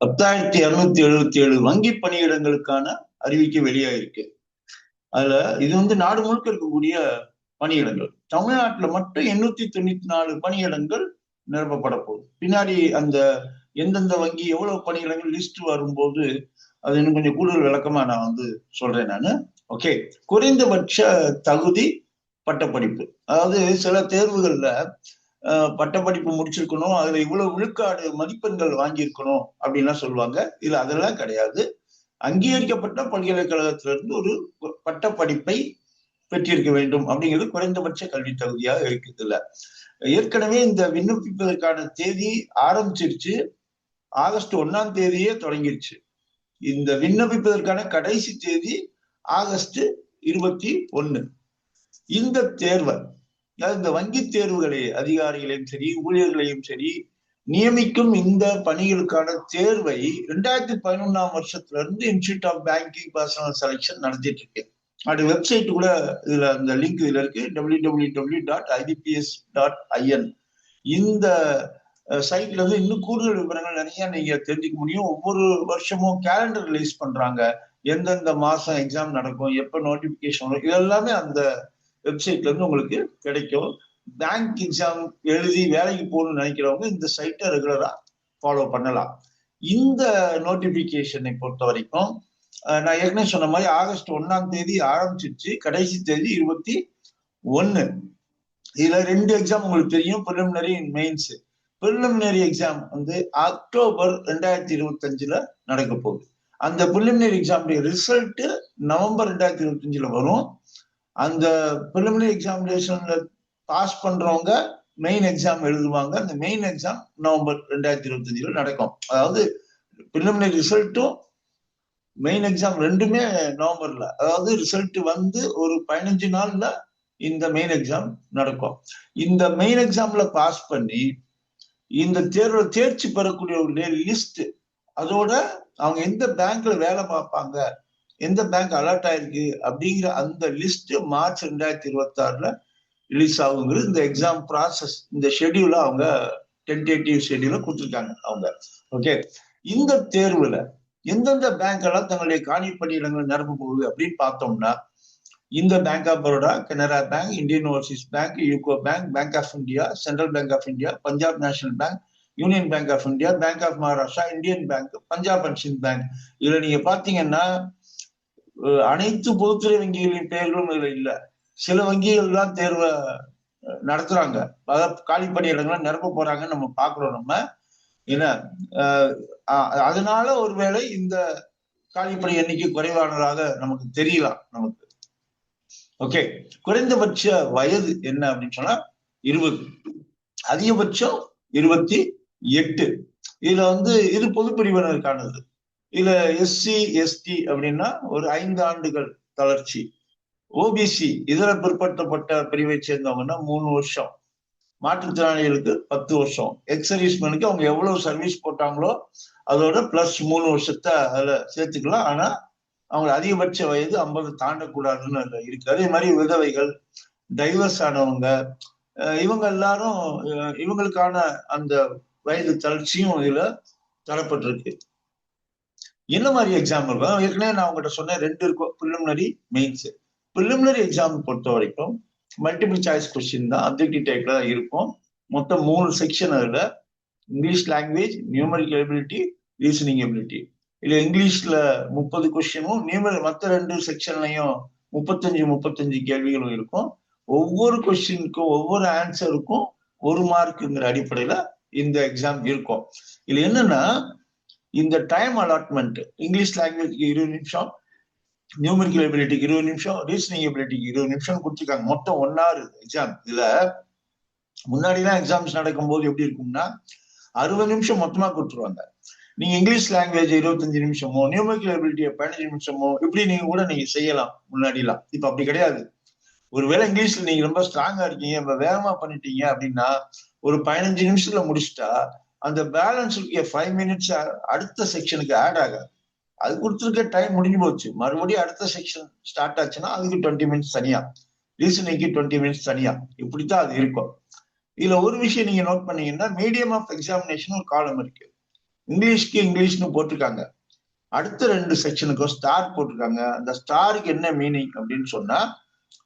பத்தாயிரத்தி இருநூத்தி எழுபத்தி ஏழு வங்கி பணியிடங்களுக்கான அறிவிக்கை வெளியாயிருக்கு. அதுல இது வந்து நாடு முழுக்க இருக்கக்கூடிய பணியிடங்கள். தமிழ்நாட்டுல மட்டும் எண்ணூத்தி தொண்ணூத்தி நாலு பணியிடங்கள் நிரப்பப்பட போகுது. பின்னாடி அந்த எந்தெந்த வங்கி எவ்வளவு பணியிடங்கள் லிஸ்ட் வரும்போது அது இன்னும் கொஞ்சம் கூடுதல் விளக்கமா நான் வந்து சொல்றேன் நான். ஓகே குறைந்தபட்ச தகுதி பட்டப்படிப்பு. அதாவது சில தேர்வுகள்ல பட்டப்படிப்பு முடிச்சிருக்கணும். அதுல இவ்வளவு விழுக்காடு மதிப்பெண்கள் வாங்கியிருக்கணும் அப்படின்லாம் சொல்லுவாங்க. இதுல அதெல்லாம் கிடையாது. அங்கீகரிக்கப்பட்ட பல்கலைக்கழகத்திலிருந்து ஒரு பட்டப்படிப்பை பெற்றிருக்க வேண்டும் அப்படிங்கிறது குறைந்தபட்ச கல்வி தகுதியாக இருக்குதுல்ல. ஏற்கனவே இந்த விண்ணப்பிப்பதற்கான தேதி ஆரம்பிச்சிருச்சு. ஆகஸ்ட் ஒன்னாம் தேதியே தொடங்கிருச்சு. இந்த விண்ணப்பிப்பதற்கான கடைசி தேதி ஆகஸ்ட் இருபத்தி ஒன்னு இந்த தேர்வை இந்த வங்கி தேர்வுகளை அதிகாரிகளையும் சரி ஊழியர்களையும் சரி நியமிக்கும் இந்த பணிகளுக்கான தேர்வை ரெண்டாயிரத்தி பதினொன்னாம் வருஷத்துல இருந்து institute of banking personnel selection நடத்திட்டு இருக்கு. அது வெப்சைட் கூட இதுல அந்த லிங்க் இதுல இருக்கு. W W W dot IBPS dot IN இந்த சைட்ல இருந்து இன்னும் கூடுதல் விவரங்கள் நிறைய நீங்க தெரிஞ்சுக்க முடியும். ஒவ்வொரு வருஷமும் கேலண்டர் ரிலீஸ் பண்றாங்க. எந்தெந்த மாசம் எக்ஸாம் நடக்கும் எப்ப நோட்டிபிகேஷன் வரும் இது எல்லாமே அந்த வெப்சைட்ல இருந்து உங்களுக்கு கிடைக்கும். பேங்க் எக்ஸாம் எழுதி வேலைக்கு போகணும்னு நினைக்கிறவங்க இந்த சைட்டை ரெகுலரா ஃபாலோ பண்ணலாம். இந்த நோட்டிபிகேஷனை பொறுத்த வரைக்கும் நான் ஏற்கனவே சொன்ன மாதிரி ஆகஸ்ட் ஒன்னாம் தேதி ஆரம்பிச்சிருச்சு. கடைசி தேதி இருபத்தி ஒன்னு இதுல ரெண்டு எக்ஸாம் உங்களுக்கு தெரியும். பிரிலிமினரி மெயின்ஸ் பிரிலிமினரி எக்ஸாம் வந்து அக்டோபர் ரெண்டாயிரத்தி இருபத்தி அஞ்சுல நடக்க போகுது. அந்த பிரிலிமினரி எக்ஸாமுடைய ரிசல்ட் நவம்பர் ரெண்டாயிரத்தி இருபத்தி அஞ்சுல வரும். அந்த ப்ரிலிமினரி எக்ஸாமினேஷன்ல பாஸ் பண்றவங்க மெயின் எக்ஸாம் எழுதுவாங்க. அந்த மெயின் எக்ஸாம் நவம்பர் ரெண்டாயிரத்தி இருபத்தி அஞ்சுல நடக்கும். அதாவது ப்ரிலிமினரி ரிசல்ட்டும் மெயின் எக்ஸாம் ரெண்டுமே நவம்பர்ல. அதாவது ரிசல்ட் வந்து ஒரு பதினஞ்சு நாள்ல இந்த மெயின் எக்ஸாம் நடக்கும். இந்த மெயின் எக்ஸாம்ல பாஸ் பண்ணி இந்த தேர்வுல தேர்ச்சி பெறக்கூடிய ஒரு லிஸ்ட் அதோட அவங்க எந்த பேங்க்ல வேலை பார்ப்பாங்க எந்த பேங்க் அலர்ட் ஆயிருக்கு அப்படிங்கிற அந்த லிஸ்ட் மார்ச் ரெண்டாயிரத்தி இருபத்தி ஆறுல ரிலீஸ் ஆகுங்கிறது இந்த எக்ஸாம் ப்ராசஸ் இந்த ஷெடியூல அவங்க டென்டேட்டிவ் ஷெடியூல கொடுத்துருக்காங்க அவங்க. ஓகே இந்த தேர்வுல எந்தெந்த பேங்க் எல்லாம் தங்களுடைய காணி பணியிடங்கள் நிரம்ப போகுது அப்படின்னு பார்த்தோம்னா இந்த bank of Baroda Canara bank Indian overseas bank UCO bank bank of India central bank of India Punjab national bank union bank of India bank of Maharashtra Indian bank Punjab and Sind bank இதுல நீங்க பாத்தீங்கன்னா அனைத்து பொதுத்துறை வங்கிகளின் பெயர்களும் இதுல இல்ல. சில வங்கிகள் தான் தேர்வை நடத்துறாங்க. அதாவது காலி பணியிடங்களை நிரப்ப போறாங்கன்னு நம்ம பாக்குறோம் நம்ம. என்ன அதனால ஒருவேளை இந்த காலிப்பணி எண்ணிக்கை குறைவானதாக நமக்கு தெரியலாம் நமக்கு. ஓகே குறைந்தபட்ச வயது என்ன அப்படின்னு சொன்னா இருபது. அதிகபட்சம் இருபத்தி எட்டு. இதுல வந்து இது பொது பிரிவினருக்கானது. இதுல எஸ்சி எஸ்டி அப்படின்னா ஒரு ஐந்து ஆண்டுகள் தளர்ச்சி. ஓபிசி இதர பிற்படுத்தப்பட்ட பிரிவை சேர்ந்தவங்கன்னா மூணு வருஷம். மாற்றுத்திறனாளிகளுக்கு பத்து வருஷம். எக்ஸர்வீஸ்மேனுக்கு அவங்க எவ்வளவு சர்வீஸ் போட்டாங்களோ அதோட பிளஸ் மூணு வருஷத்தை அதுல சேர்த்துக்கலாம். ஆனா அவங்க அதிகபட்ச வயது ஐம்பது தாண்டக்கூடாதுன்னு அதுல இருக்கு. அதே மாதிரி விதவைகள் டைவர்ஸ் ஆனவங்க இவங்க எல்லாரும் இவங்களுக்கான அந்த வயது தளர்ச்சியும் இதுல தரப்பட்டிருக்கு. என்ன மாதிரி எக்ஸாம் இருக்கும் ஏற்கனவே நான் உங்கள்கிட்ட சொன்னேன் ரெண்டு இருக்கும் ப்ரிலிமினரி மெயின்ஸ் ப்ரிலிமினரி எக்ஸாம் பொறுத்த வரைக்கும் மல்டிபிள் சாய்ஸ் கொஸ்டின் தான் அப்ஜெக்டிவ் டைப்ல தான் இருக்கும். மொத்தம் மூணு செக்ஷன் அதில் English language numerical ability reasoning ability இதில் இங்கிலீஷ்ல முப்பது கொஸ்டினும் நியூமரி மற்ற ரெண்டு செக்ஷன்லையும் முப்பத்தஞ்சு முப்பத்தஞ்சு கேள்விகளும் இருக்கும். ஒவ்வொரு கொஸ்டினுக்கும் ஒவ்வொரு ஆன்சருக்கும் ஒரு மார்க்குங்கிற அடிப்படையில இந்த எக்ஸாம் இருக்கும். இதில் என்னன்னா இந்த டைம் அலாட்மெண்ட் இங்கிலீஷ் லாங்குவேஜ்க்கு இருபது நிமிஷம் நியூமரிக்கல் எபிலிட்டிக்கு இருபது நிமிஷம் ரீசனிங் எபிலிட்டிக்கு இருபது நிமிஷம் கொடுத்துருக்காங்க. மொத்தம் ஒன் ஹவர் எக்ஸாம் இதுல முன்னாடிலாம் எக்ஸாம்ஸ் நடக்கும்போது எப்படி இருக்கும்னா அறுபது நிமிஷம் மொத்தமா கொடுத்துருவாங்க. நீங்க இங்கிலீஷ் லாங்குவேஜ் இருபத்தஞ்சு நிமிஷமோ நியூமரிக்கல் எபிலிட்டியை பதினஞ்சு நிமிஷமோ இப்படி நீங்க கூட நீங்க செய்யலாம் முன்னாடிலாம். இப்ப அப்படி கிடையாது. ஒருவேளை இங்கிலீஷ்ல நீங்க ரொம்ப ஸ்ட்ராங்கா இருக்கீங்க ரொம்ப வேகமா பண்ணிட்டீங்க அப்படின்னா ஒரு பதினஞ்சு நிமிஷத்துல முடிச்சுட்டா அந்த பேலன்ஸ் இருக்க ஃபைவ் மினிட்ஸ் அடுத்த செக்ஷனுக்கு ஆட் ஆகாது. அது கொடுத்துருக்க டைம் முடிஞ்சு போச்சு. மறுபடியும் அடுத்த செக்ஷன் ஸ்டார்ட் ஆச்சுன்னா அதுக்கு டுவெண்ட்டி மினிட்ஸ் தனியா. ரீசனிங்க்கு டுவெண்ட்டி மினிட்ஸ் தனியா. இப்படித்தான் அது இருக்கும். இதுல ஒரு விஷயம் நீங்க நோட் பண்ணீங்கன்னா மீடியம் ஆஃப் எக்ஸாமினேஷன் ஒரு காலம் இருக்கு. இங்கிலீஷ்க்கு இங்கிலீஷ்னு போட்டிருக்காங்க. அடுத்த ரெண்டு செக்ஷனுக்கும் ஸ்டார் போட்டிருக்காங்க. அந்த ஸ்டாருக்கு என்ன மீனிங் அப்படின்னு சொன்னா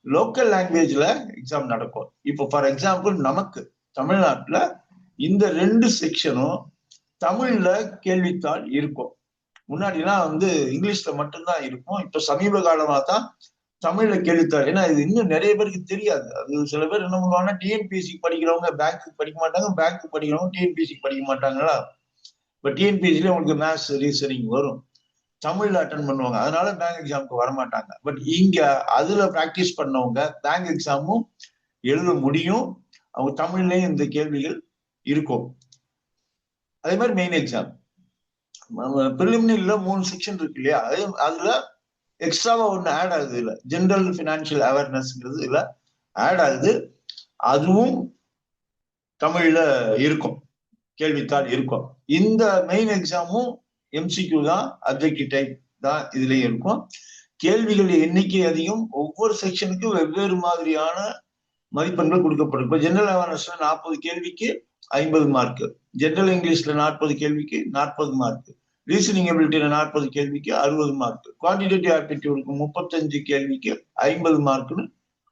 லோக்கல் லாங்குவேஜ்ல எக்ஸாம் நடக்கும். இப்போ ஃபார் எக்ஸாம்பிள் நமக்கு தமிழ்நாட்டுல இந்த ரெண்டு செக்ஷனும் தமிழ்ல கேள்வித்தாள் இருக்கும். முன்னாடிலாம் வந்து இங்கிலீஷ்ல மட்டும்தான் இருக்கும். இப்ப சமீப காலமா தான் தமிழ்ல கேள்வித்தாள். ஏன்னா இது இன்னும் நிறைய பேருக்கு தெரியாது. அது சில பேர் என்ன பண்ணுவாங்கன்னா டிஎன்பிஎஸ்சி படிக்கிறவங்க பேங்க்கு படிக்க மாட்டாங்க பேங்க்கு படிக்கிறவங்க டிஎன்பிஎஸ்சி படிக்க மாட்டாங்களா? இப்ப டிஎன்பிஎஸ்சில உங்களுக்கு மேத்ஸ் ரீசனிங் வரும். தமிழ்ல அட்டன் பண்ணுவாங்க. அதனால பேங்க் எக்ஸாமுக்கு வர மாட்டாங்க பட் இங்க அதுல பிராக்டிஸ் பண்ணவங்க பேங்க் எக்ஸாமும் எழுத முடியும். அவங்க தமிழ்லயும் இந்த கேள்விகள் இருக்கும். அதே மாதிரி மெயின் எக்ஸாம் பிரிலிமினரில மூணு செக்ஷன் இருக்கு இல்லையா? அதே அதுல எக்ஸ்ட்ராவா ஒண்ணு ஆட் ஆகுது இல்ல. ஜென்ரல் பினான்சியல் அவேர்னஸ்ங்கிறது இதுல ஆட் ஆகுது. அதுவும் தமிழ்ல இருக்கும். கேள்வித்தாள் இருக்கும். இந்த மெயின் எக்ஸாமும் எம்சிக்யூ தான் அப்ஜெக்டிவ் டைப் தான் இதுலயும் இருக்கும். கேள்விகள் எண்ணிக்கை அதிகம். ஒவ்வொரு செக்ஷனுக்கும் வெவ்வேறு மாதிரியான மதிப்பெண்கள் கொடுக்கப்படும். இப்போ ஜென்ரல் அவேர்னஸ்ல நாற்பது கேள்விக்கு ஐம்பது மார்க்கு ஜென்ரல் இங்கிலீஷ்ல நாற்பது கேள்விக்கு நாற்பது மார்க்கு ரீசனிங் எபிலிட்டியில நாற்பது கேள்விக்கு அறுபது மார்க் குவான்டிடேட்டிவ் ஆப்டிடியூடுக்கு முப்பத்தஞ்சு கேள்விக்கு ஐம்பது மார்க்குன்னு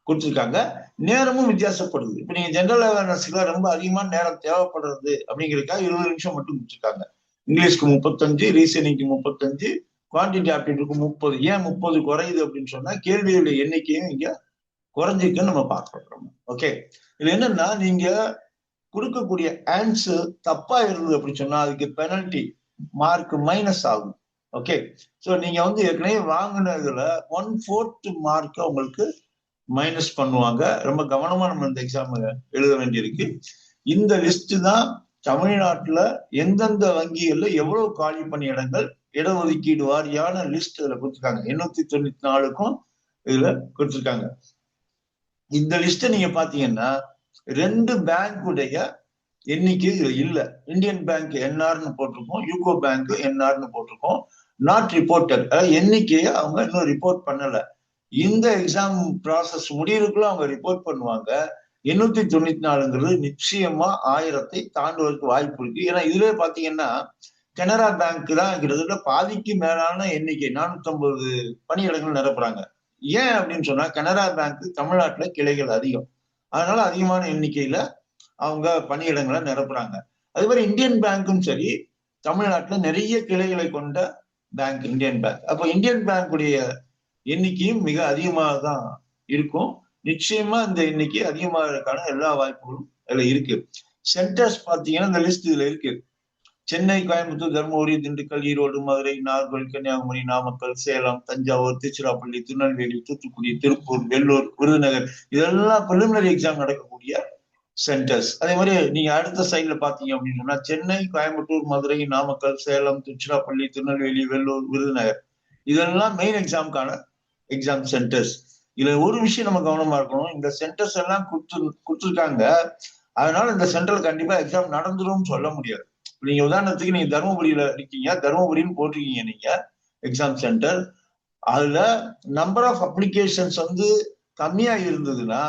கொடுத்துருக்காங்க. நேரமும் வித்தியாசப்படுது. இப்போ நீங்க ஜென்ரல் அவேர்னஸ்ல ரொம்ப அதிகமான நேரம் தேவைப்படுறது அப்படிங்கிறதுக்காக இருபது நிமிஷம் மட்டும் கொடுத்துருக்காங்க. இங்கிலீஷ்க்கு முப்பத்தஞ்சு ரீசனிங்க்கு முப்பத்தஞ்சு குவான்டிட்டி ஆப்டிடியூடுக்கு முப்பது. ஏன் முப்பது குறையுது அப்படின்னு சொன்னா கேள்விகளுடைய எண்ணிக்கையும் இங்க குறைஞ்சிருக்குன்னு நம்ம பார்க்குறோம் ஓகே இது என்னன்னா நீங்க கொடுக்கக்கூடிய ஆன்சர் தப்பா இருந்தது அப்படின்னு சொன்னா அதுக்கு பெனல்டி மார்க் மைனஸ் ஆகும். ஓகே ஸோ நீங்க வந்து ஏற்கனவே வாங்கினதுல ஒன் ஃபோர்த் மார்க் உங்களுக்கு மைனஸ் பண்ணுவாங்க. ரொம்ப கவனமா நம்ம இந்த எக்ஸாம் எழுத வேண்டியிருக்கு. இந்த லிஸ்ட் தான் தமிழ்நாட்டுல எந்தெந்த வங்கிகள்ல எவ்வளவு காலி பணியிடங்கள் இடஒதுக்கீடு வாரியான லிஸ்ட் இதுல கொடுத்துருக்காங்க. எண்ணூத்தி தொண்ணூத்தி நாலுக்கும் இதுல கொடுத்துருக்காங்க. இந்த லிஸ்ட நீங்க பாத்தீங்கன்னா ரெண்டு பேங்குடைய எண்ணிக்கை இல்லை இல்ல. இந்தியன் பேங்க் என்ஆர்னு போட்டிருக்கோம் யூகோ பேங்க் என்ஆர்னு போட்டிருக்கோம் நாட் ரிப்போர்ட்டட் அதாவது எண்ணிக்கையை அவங்க இன்னும் ரிப்போர்ட் பண்ணல. இந்த எக்ஸாம் ப்ராசஸ் முடியறதுக்குள்ள அவங்க ரிப்போர்ட் பண்ணுவாங்க. எண்ணூத்தி தொண்ணூத்தி நாலுங்கிறது நிச்சயமா ஆயிரத்தை தாண்டுவதற்கு வாய்ப்பு இருக்கு. ஏன்னா இதுல பாத்தீங்கன்னா கனரா பேங்க் தான் கிட்டத்தட்ட பாதிக்கு மேலான எண்ணிக்கை. நானூத்தி ஐம்பது பணியிடங்கள் நிரப்புறாங்க. ஏன் அப்படின்னு சொன்னா கனரா பேங்க் தமிழ்நாட்டுல கிளைகள் அதிகம். அதனால அதிகமான எண்ணிக்கையில அவங்க பணியிடங்களை நிரப்புறாங்க. அதே மாதிரி இந்தியன் பேங்க்கும் சரி தமிழ்நாட்டுல நிறைய கிளைகளை கொண்ட பேங்க் இந்தியன் பேங்க். அப்போ இந்தியன் பேங்குடைய எண்ணிக்கையும் மிக அதிகமாக தான் இருக்கும். நிச்சயமா இந்த எண்ணிக்கை அதிகமாக இருக்கான எல்லா வாய்ப்புகளும் இதுல இருக்கு. சென்டர்ஸ் பாத்தீங்கன்னா இந்த லிஸ்ட் இதுல இருக்கு. சென்னை கோயம்புத்தூர் தருமபுரி திண்டுக்கல் ஈரோடு மதுரை நாகர்கோவில் கன்னியாகுமரி நாமக்கல் சேலம் தஞ்சாவூர் திருச்சிராப்பள்ளி திருநெல்வேலி தூத்துக்குடி திருப்பூர் வெள்ளூர் விருதுநகர் இதெல்லாம் பிரிலிமினரி எக்ஸாம் நடக்கக்கூடிய சென்டர்ஸ் அதே மாதிரி நீங்க அடுத்த சைட்ல பாத்தீங்க அப்படின்னு சொன்னா சென்னை கோயம்புத்தூர் மதுரை நாமக்கல் சேலம் திருச்சிராப்பள்ளி திருநெல்வேலி வெள்ளூர் விருதுநகர் இதெல்லாம் மெயின் எக்ஸாமுக்கான எக்ஸாம் சென்டர்ஸ் இதுல ஒரு விஷயம் நம்ம கவனமா இருக்கணும். இந்த சென்டர்ஸ் எல்லாம் கொடுத்து கொடுத்துருக்காங்க. அதனால இந்த சென்டர்ல கண்டிப்பா எக்ஸாம் நடந்துரும் சொல்ல முடியாது. நீங்க உதாரணத்துக்கு நீங்க தருமபுரியில இருக்கீங்க தருமபுரின்னு போட்டிருக்கீங்க நீங்க எக்ஸாம் சென்டர் அதுல நம்பர் ஆஃப் அப்ளிகேஷன்ஸ் வந்து கம்மியா இருந்ததுன்னா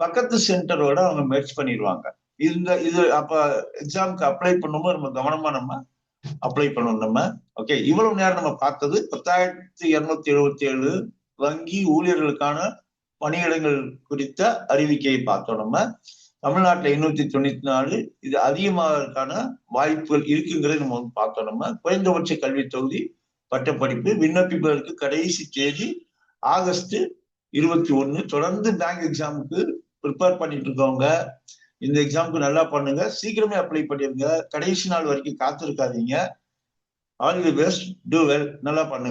பக்கத்து சென்டரோட அவங்க மெர்ச் பண்ணிடுவாங்க. இந்த இது அப்ப எக்ஸாமுக்கு அப்ளை பண்ணும்போது நம்ம கவனமா நம்ம அப்ளை பண்ணணும் நம்ம. ஓகே இவ்வளவு நேரம் நம்ம பார்த்தது பத்தாயிரத்தி இருநூத்தி எழுபத்தி ஏழு வங்கி ஊழியர்களுக்கான பணியிடங்கள் குறித்த அறிவிக்கையை பார்த்தோம் நம்ம. தமிழ்நாட்டில் எண்ணூத்தி தொண்ணூத்தி நாலு இது அதிகமாகறதுக்கான வாய்ப்புகள் இருக்குங்கிறத நம்ம வந்து பார்த்தோம். நம்ம குறைந்தபட்ச கல்வி தொகுதி பட்டப்படிப்பு விண்ணப்பிப்பதற்கு கடைசி தேதி ஆகஸ்ட் இருபத்தி ஒன்று தொடர்ந்து பேங்க் எக்ஸாமுக்கு ப்ரிப்பேர் பண்ணிட்டு இருக்கவங்க இந்த எக்ஸாமுக்கு நல்லா பண்ணுங்க. சீக்கிரமே அப்ளை பண்ணிருங்க கடைசி நாள் வரைக்கும் காத்திருக்காதீங்க. All the best do well நல்லா பண்ணுங்க.